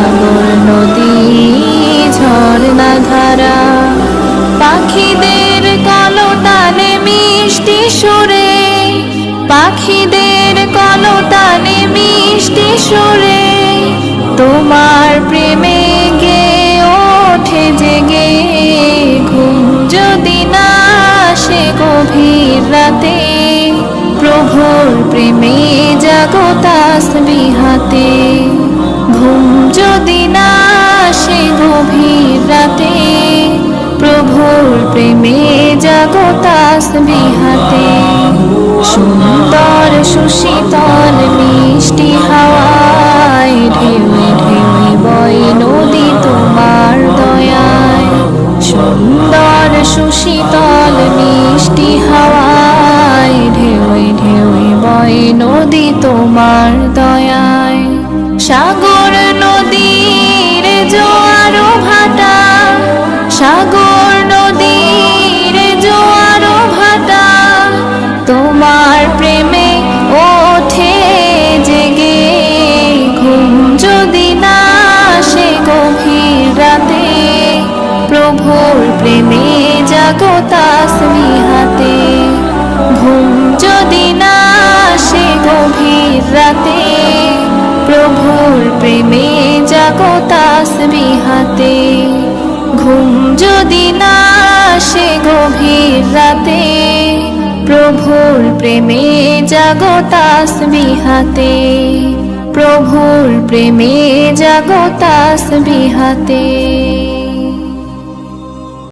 সাগর নদী, ঝর্ণা ধারা। পাখিদের কলতানে মিষ্টি সুরে। পাখিদের কলতানে মিষ্টি সুরে। তোমার প্রেমে গে ওঠে জেগে। ঘুম যদি না সে গভীর রাতে, প্রভুর প্রেমে জাগতাস বিহাতে প্রভুর প্রেমে জাগতাস বিহাতে সুন্দর সুশীতল মিষ্টি হাওয়ায় ঢেউয়ে ঢেউয়ে বয় নদী তোমার দয়ায়, সুন্দর সুশীতল মিষ্টি হাওয়ায় ঢেউয়ে ঢেউয়ে বয় নদী তোমার দয়ায়। সাগর নদীর জোয়ার ভাটা, সাগর প্রেমে জাগতাস বিহাতে ঘুম যদি না সে গভীর রাতে, প্রভুর প্রেমে জাগতাস বিহাতে ঘুম যদি না সে গভীর রাতে, প্রভুর প্রেমে জাগতাস বিহাতে প্রভুর প্রেমে জাগতাস বিহাতে